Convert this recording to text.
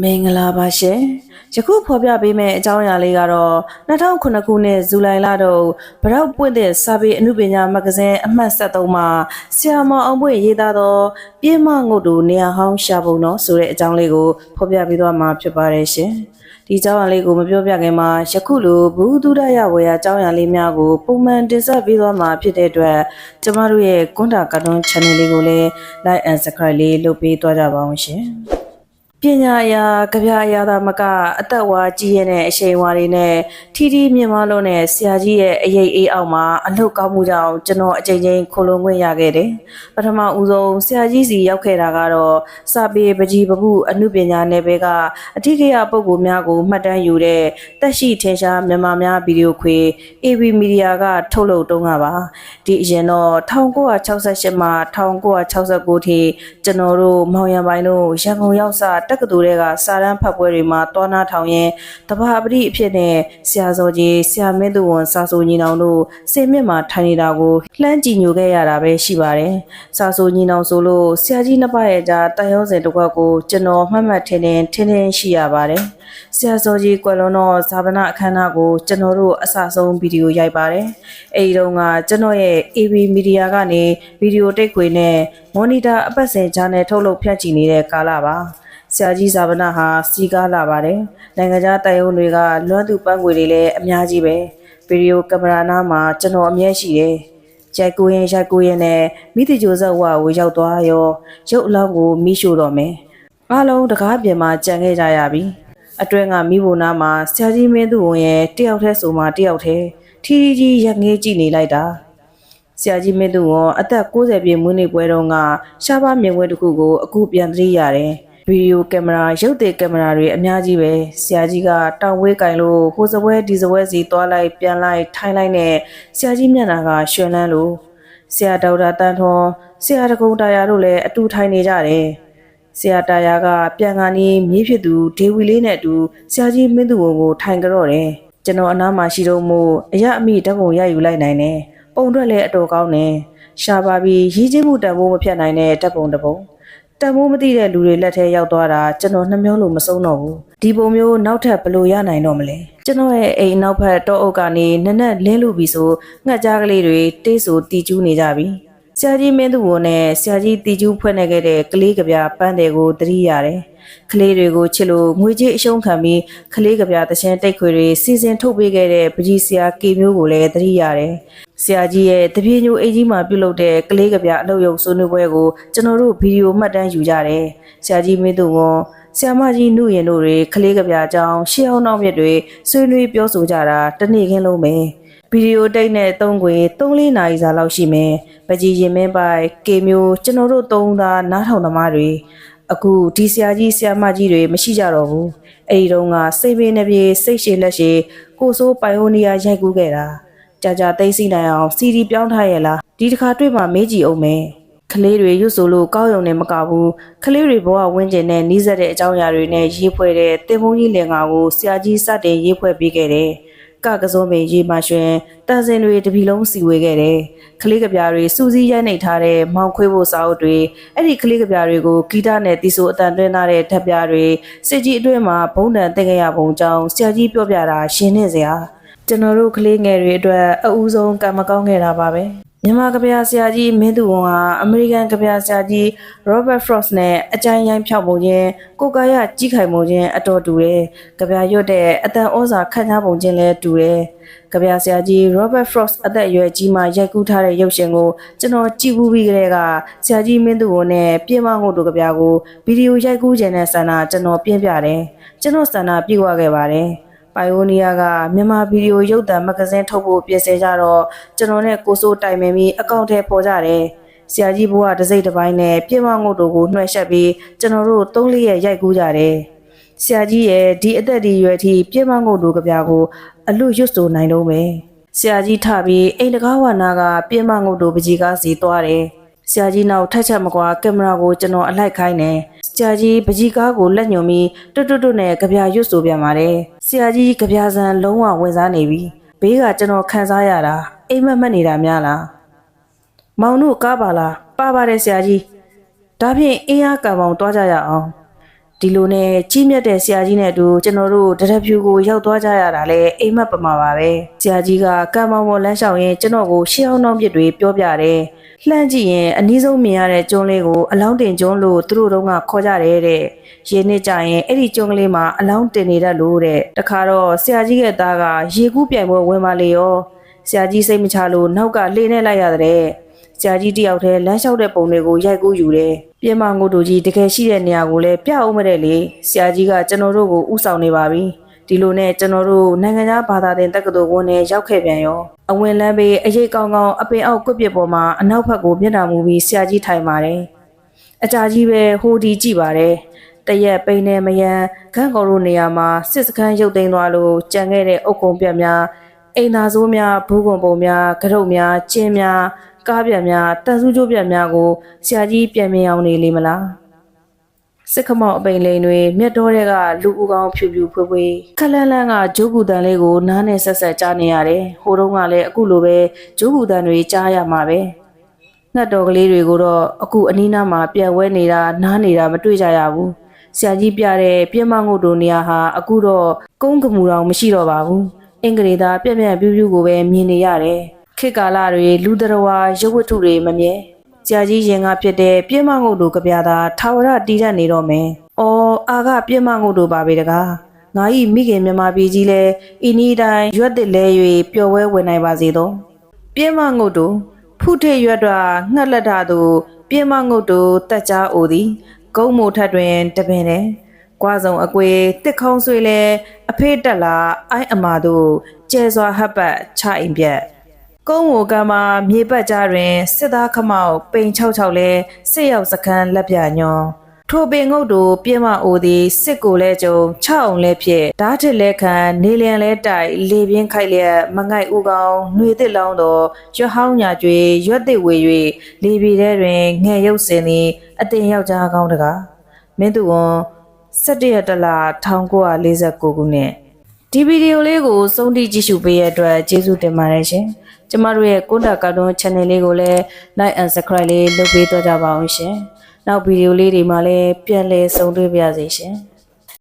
မင်္ဂလာပါရှင်ယခုဖော်ပြပေးမယ့်အကြောင်းအရာလေးကတော့2009ခုနှစ်ဇူလိုင်လတုန်းဗရောက်ပွင့်တဲ့စာပေအမှုပညာမဂ္ဂဇင်းအမှတ်73မှာဆရာမောင်အောင်ပွင့်ရေးသားသောပြင်းမငုတ်တူနေရာဟောင်းရှာပုံတော်ဆိုတဲ့အကြောင်းလေးကိုဖော်ပြပေးသွားမှာဖြစ်ပါတယ်ရှင်ဒီအကြောင်းအရာလေးကိုမပြောပြခင်မှာယခုလိုဘူးဒုဒရဝေယအကြောင်းအရာလေးများကိုပုံမှန်တင်ဆက်ပေးသွားမှာဖြစ်တဲ့အတွက်ကျမတို့ရဲ့ကွန်တာကာတွန်း channel လေးကိုလည်း like and subscribe လေးလုပ်ပေးသွားကြပါအောင်ရှင် ပညာရာကြပြအရာသာမကအသက်ဝါကြီးရဲ့နဲ့အရှိန်ဝါတွေနဲ့ထီထီမြင့်မားလို့နဲ့ဆရာကြီးရဲ့အရေးအေးအောက်မှာအလုပ်ကောင်းမှုကြောင့်ကျွန်တော်အချိန်ချင်းခိုလုံခွင့်ရခဲ့တယ်ပထမဦးဆုံးဆရာကြီးစီရောက်ခဲ့တာကတော့စာပေပကြီးပပုအမှုပညာနယ်ပယ်ကအထူးကရပုံကိုများကိုမှတ်တမ်းယူတဲ့တက်ရှိထင်ရှားမြန်မာများဗီဒီယိုခွေ AB Media ကထုတ်လုပ်တုန်းကပါဒီအရင်တော့1968မှ1969ထိကျွန်တော်တို့မောင်ရံပိုင်းတို့ရန်ကုန်ရောက်စတက္ကသိုလ်တွေကစာရန်ဖတ်ပွဲတွေမှာတွားနာထောင်ရင်တဘာပတိအဖြစ်နဲ့ဆရာစောကြီးဆရာမင်းသူဝန်စာဆိုညီနောင်တို့စင်မြင့်မှာထိုင်နေတာကိုလှမ်းကြည့်ညိုခဲ့ရတာပဲရှိပါတယ်စာဆိုညီနောင်ဆိုလို့ဆရာကြီးနှစ်ပါးရဲ့ကြားတန်ရုံးစင်တစ်ခွက်ကိုကျွန်တော်မှတ်မှတ်ထင်ထင်ထင်ထင်ရှိရပါတယ်ဆရာစောကြီးကွယ်လွန်တော့ဇာပနာအခမ်းအနားကိုကျွန်တော်တို့အစဆုံးဗီဒီယိုရိုက်ပါတယ်အဲဒီတုန်းကကျွန်တော်ရဲ့ AB Media ကနေဗီဒီယိုတိတ်ခွေနဲ့မော်နီတာအပတ်စဉ်ဂျာနယ်ထုတ်လုပ်ဖြန့်ချီနေတဲ့ကာလပါ ဆရာကြီးဇာပနာဟာစီကားလာပါတယ်နိုင်ငံခြားတိုင်ယုံတွေကလွမ်းသူပန်းခွေတွေလည်းအများကြီးပဲဗီဒီယိုကင်မရာနားမှာကျွန်တော်အမြဲရှိတယ်ရိုက်ကိုရင်ရိုက်ကိုရင်နဲ့မိတိကျိုးဇက်ဝါကိုရောက်သွားရောရုပ်အလောင်းကိုမိရှို့တော့မယ်အားလုံးတကားပြင်မှာကြံခဲ့ကြရပြီအတွင်းကမိဘနာမှာဆရာကြီးမင်းသူဝင်ရဲ့တယောက်တည်းဆိုမှတယောက်တည်းထီထီကြီးရက်ငေးကြည့်နေလိုက်တာဆရာကြီးမင်းသူဝန်အသက်60ပြည့်မွေးနေ့ပွဲတုန်းကရှားပါမြင်ကွင်းတစ်ခုကိုအခုပြန်သတိရတယ်ဗီ ဒီယိုကင်မရာရုပ်သေးကင်မရာတွေအများကြီးပဲဆရာကြီးကတောင်ဝဲကင်လို့ဟိုစပွဲဒီစပွဲစီသွားလိုက်ပြန်လိုက်ထိုင်းလိုက်နဲ့ဆရာကြီးမျက်နှာကရွှင်လန်းလို့ဆရာဒေါက်တာတန်ထွန်ဆရာတကုံတာယာတို့လည်းအတူထိုင်နေကြတယ်ဆရာတာယာကပြန်ကာနီးမြေးဖြစ်သူဒေဝီလေးနဲ့အတူဆရာကြီးမင်းသူဝန်ကိုထိုင်ကြတော့တယ်ကျွန်တော်အနားမှာရှိတော့မို့အရအမိဓာတ်ပုံရယူလိုက်နိုင်တယ်ပုံထွက်လည်းအတော်ကောင်းတယ်ရှားပါပြီးရည်ချင်းမှုတန်ဖိုးမဖြတ်နိုင်တဲ့ဓာတ်ပုံတစ်ပုံ တန်ဖိုးမသိတဲ့လူတွေလက်ထဲရောက်သွားတာကျွန်တော်နှမျိုးလို့မဆုံးတော့ဘူးဒီပုံမျိုးနောက်ထပ်ဘယ်လိုရနိုင်တော့မလဲကျွန်တော်ရဲ့အိမ်နောက်ဖက်တောအုပ်ကနေနက်နက်လင်းလူပြီဆိုငှက်ကြားကလေးတွေတေးဆိုတီကျူးနေကြပြီ ဆရာကြီးမင်းသူဝန်နဲ့ဆရာကြီးတီကျူးဖွဲ့နေခဲ့တဲ့ကလေးကပြပန်းတယ်ကိုသတိရတယ်ကလေးတွေကိုချစ်လို့ငွေကြေးအရှုံးခံပြီးကလေးကပြတခြင်းတိတ်ခွေတွေစီစဉ်ထုတ်ပေးခဲ့တဲ့ပကြီးဆရာကေမျိုးကိုလည်းသတိရတယ်ဆရာကြီးရဲ့တပြေညိုအိတ်ကြီးမှာပြုလုပ်တဲ့ကလေးကပြအလုပ်ရုပ်ဆွေးနွေးပွဲကိုကျွန်တော်တို့ဗီဒီယိုမှတ်တမ်းယူကြတယ်ဆရာကြီးမင်းသူဝန်ဆရာမကြီးနှုရင်တို့တွေကလေးကပြအကြောင်းရှေးအောင်နောက်မြစ်တွေဆွေးနွေးပြောဆိုကြတာတနေ့ခင်းလုံးပဲ ဗီဒီယိုတိတ်နဲ့သုံးခွေ3-4နာရီစာလောက်ရှိမယ်။ပကြီးရင်မင်းပိုင်ကေမျိုးကျွန်တော်တို့သုံးသားနားထောင်သမားတွေအခုဒီဆရာကြီးဆရာမကြီးတွေမရှိကြတော့ဘူး။အဲဒီတုန်းကစိတ်ပင်နှပြေစိတ်ရှည်လက်ရှည်ကိုစိုးပိုင်ဟိုနီယာရိုက်ကူးခဲ့တာ။ကြာကြာသိသိနိုင်အောင်စီဒီပြောင်းထားရလားဒီတစ်ခါတွေ့မှမေးကြည့်အောင်မယ်။ကလေးတွေရွတ်ဆိုလို့ကောက်ရုံနဲ့မကဘူးကလေးတွေဘဝဝင်းကျင်နဲ့နှီးစက်တဲ့အကြောင်းအရာတွေနဲ့ရေးဖွဲ့တဲ့တင်မုံကြီးလင်္ကာကိုဆရာကြီးစတင်ရေးဖွဲ့ပေးခဲ့တယ်။ ကကစုံးပင်ရေမရွှင်တန်စင်တွေတပီလုံးစီဝေခဲ့တယ်။ကလေးကပြားတွေစူးစီးရိုက်နှိပ်ထားတဲ့မောင်ခွေးဖို့စာအုပ်တွေအဲ့ဒီကလေးကပြားတွေကိုဂီတနဲ့တီဆိုအတန်သွင်းထားတဲ့ဓာတ်ပြားတွေစစ်ကြီးအတွင်းမှာဘုံတန်တင်ကြရပုံကြောင်းဆရာကြီးပြောပြတာရှင်းနေစရာကျွန်တော်တို့ကလေးငယ်တွေအတွက်အဦးဆုံးကံမကောင်းခဲ့တာပါပဲ မြန်မာကဗျာဆရာကြီးမင်းသူဝန်ဟာအမေရိကန်ကဗျာဆရာကြီး Robert Frost နဲ့အကြိုင်ရိုင်းဖြောက်ပုံချင်းကိုကာရကြီးခိုင်ပုံချင်းအတော်တူတယ်။ကဗျာရွတ်တဲ့အတန်ဩဇာခန့်ညားပုံချင်းလည်းတူတယ်။ကဗျာဆရာကြီး Robert Frost အသက်အရွယ်ကြီးမှရိုက်ကူးထားတဲ့ရုပ်ရှင်ကိုကျွန်တော်ကြည့်ဘူးပြီးကလေးကဆရာကြီးမင်းသူဝန်နဲ့ပြင်မငုတ်တို့ကဗျာကိုဗီဒီယိုရိုက်ကူးခြင်းနဲ့ဆန္ဒကျွန်တော်ပြင်းပြတယ်။ကျွန်တော်ဆန္ဒပြေဝခဲ့ပါတယ်။ ပိုင်အိုနီးယားကမြန်မာဗီဒီယိုရုပ်သံမဂ္ဂဇင်းထုတ်ဖို့ပြင်ဆင်ကြတော့ကျွန်တော်နဲ့ကိုစိုးတိုင်ပင်ပြီးအကောင့်ထဲပေါ်ကြတယ်။ဆရာကြီးဘိုးကတစိမ့်တစ်ပိုင်းနဲ့ပြင်မငုတ်တို့ကိုနှွှဲဆက်ပြီးကျွန်တော်တို့သုံးလေးရဲ့ရိုက်ကူးကြတယ်။ဆရာကြီးရဲ့ဒီအသက်ဒီရွယ်ထိပြင်မငုတ်တို့ကြပြကိုအလွတ်ရွတ်ဆိုနိုင်တော့မယ်။ဆရာကြီးထပြီးအိမ်တကားဝနာကပြင်မငုတ်တို့ပကြီးကားစီသွားတယ်။ဆရာကြီးနောက်ထက်ချက်မကွာကင်မရာကိုကျွန်တော်အလိုက်ခိုင်းတယ်။ ဆရာကြီးပကြီးကားကိုလက်ညှိုပြီးတွတ်တွတ်တွတ်နဲ့ကြပြရွတ်ဆိုပြန်ပါတယ်။ဆရာကြီးကြပြစံလုံးဝဝင်စားနေပြီ။ဘေးကကျွန်တော်ခံစားရတာအိမ်မက်မက်နေတာများလား။မောင်တို့ကားပါလားပါပါတယ်ဆရာကြီး။ဒါဖြင့်အင်းအားကံပေါင်းတွားကြရအောင်။တ ဒီလိုနဲ့ကြီးမြတ်တဲ့ဆရာကြီးနဲ့အတူကျွန်တော်တို့တရက်ဖြူကိုရောက်သွားကြရတာလဲအိမ်မက်ပမာပါပဲဆရာကြီးကကံမောင်ပေါ်လမ်းလျှောက်ရင်ကျွန်တော်ကိုရှေးအောင်နှောင်းပြစ်တွေပြောပြတယ်လှမ်းကြည့်ရင်အနည်းဆုံးမြင်ရတဲ့ကျွန်းလေးကိုအလောင်းတင်ကျွန်းလို့သူတို့တုန်းကခေါ်ကြတယ်တဲ့ရေနှစ်ကြရင်အဲ့ဒီကျွန်းကလေးမှာအလောင်းတင်နေတတ်လို့တဲ့တခါတော့ဆရာကြီးရဲ့သားကရေကူးပြိုင်ပွဲဝင်ပါလေရောဆရာကြီးစိတ်မချလို့နောက်ကလေနဲ့လိုက်ရတဲ့ဆရာကြီးတယောက်တည်းလမ်းလျှောက်တဲ့ပုံတွေကိုရိုက်ကူးယူတယ် ပြင်မငုတ်တို့ကြီးတကယ်ရှိတဲ့နေရာကိုလည်းပြအောင်မတဲ့လေဆရာကြီးကကျွန်တော်တို့ကိုဥဆောင်နေပါပြီဒီလိုနဲ့ကျွန်တော်တို့နိုင်ငံခြားဘာသာတင်တက္ကသိုလ်ဝန်နဲ့ရောက်ခဲ့ပြန်ရောအဝင်လမ်းဘေးအရေးကောင်းကောင်းအပင်အောက်ကွပ်ပစ်ပေါ်မှာအနောက်ဘက်ကိုမျက်နှာမူပြီးဆရာကြီးထိုင်ပါတယ်အကြာကြီးပဲဟိုဒီကြည့်ပါတယ်တရက်ပိန်နေမယံခန့်ကော်တို့နေရာမှာစစ်စခန်းရုပ်သိမ်းသွားလို့ကြံခဲ့တဲ့အုပ်ကုံပြက်များအိမ်သာဆိုးများဘူးကွန်ပုံများကရုတ်များကျင်းများ ကားပြက်များတန်ဆူးကျိုးပြက်များကိုဆရာကြီးပြန်မြင်အောင်နေလေမလားစစ်ခမောက်အပိန်လိန်တွေမြတ်တော်တွေကလူဦးကောင်းဖြူဖြူဖွေးဖွေးခက်လန်းလန်းကဂျိုးကူတန်လေးကိုနားနဲ့ဆက်ဆက်ကြားနေရတယ်။ဟိုတုန်းကလည်းအခုလိုပဲဂျိုးကူတန်တွေကြားရမှာပဲ။ငှက်တော်ကလေးတွေကိုတော့အခုအနီးနားမှာပြန်ဝဲနေတာနားနေတာမတွေ့ကြရဘူး။ဆရာကြီးပြတဲ့ပြင်းမငုတ်တို့နေရာဟာအခုတော့ကုန်းကမူတော်မရှိတော့ပါဘူး။အင်္ဂလိပ်သားပြက်ပြက်ပြူးပြူးကိုပဲမြင်နေရတယ်။ ခေတ်ကာလတွေလူတော်ဝါရုပ်ဝတ္ထုတွေမမြဲကြာကြီးရင်ကဖြစ်တဲ့ပြင်းမငုတ်တို့ကဗျာသာထာဝရတီးတတ်နေတော့မယ်။အော်အာကပြင်းမငုတ်တို့ပါပဲတကား။ငါဤမိခင်မြမပြည်ကြီးလဲဤနီးတိုင်းရွက်တစ်လဲ၍ပျော်ဝဲဝင်နိုင်ပါစေသော။ပြင်းမငုတ်တို့ဖုထေရွက်တွာငှက်လက်တာတို့ပြင်းမငုတ်တို့တက်ကြားအိုသည်ဂုံမိုထက်တွင်တပင်တယ်။ကွာဆောင်အကွေတစ်ခေါင်းဆွေလဲအဖေးတက်လာအိုင်းအမာတို့ကျဲစွာဟပ်ပတ်ချအိမ်ပြက် ကုန်းဝကမှာမြေပတ်ကြားတွင်စစ်သားခမောက်ပိန်66လဲစစ်ရောက်စခန်းလက်ပြညွန်ထိုပင်ငုတ်တို့ပြင်းမအိုသည်စစ်ကိုလဲကြုံ6အောင်လဲဖြစ်ဓာတ်ထစ်လဲခံနေလျံလဲတိုက်လေပြင်းခိုက်လျက်မငိုက်ဥကောင်းຫນွေတစ်လောင်းတော်ရွဟောင်းညာကျွေရွက်တစ်ဝေ၍လေပြည်ထဲတွင်ငဲ့ရုပ်စင်သည်အတင်ယောက်ျားကောင်းတကားမင်းသူဝန်17ရက်တလ1949ခုနှစ်ဒီဗီဒီယိုလေးကိုစုံတိကြည့်ရှုပေးရတဲ့အတွက်ကျေးဇူးတင်ပါတယ်ရှင်။ ကျမတို့ရဲ့ကွန်တာကာတွန်း channel လေးကိုလည်း like and subscribe လေးလုပ်ပေးတော့ကြပါအောင်ရှင်။နောက်ဗီဒီယိုလေးတွေမှာလည်းပြန်လည်ဆုံတွေ့ပါရစေရှင်။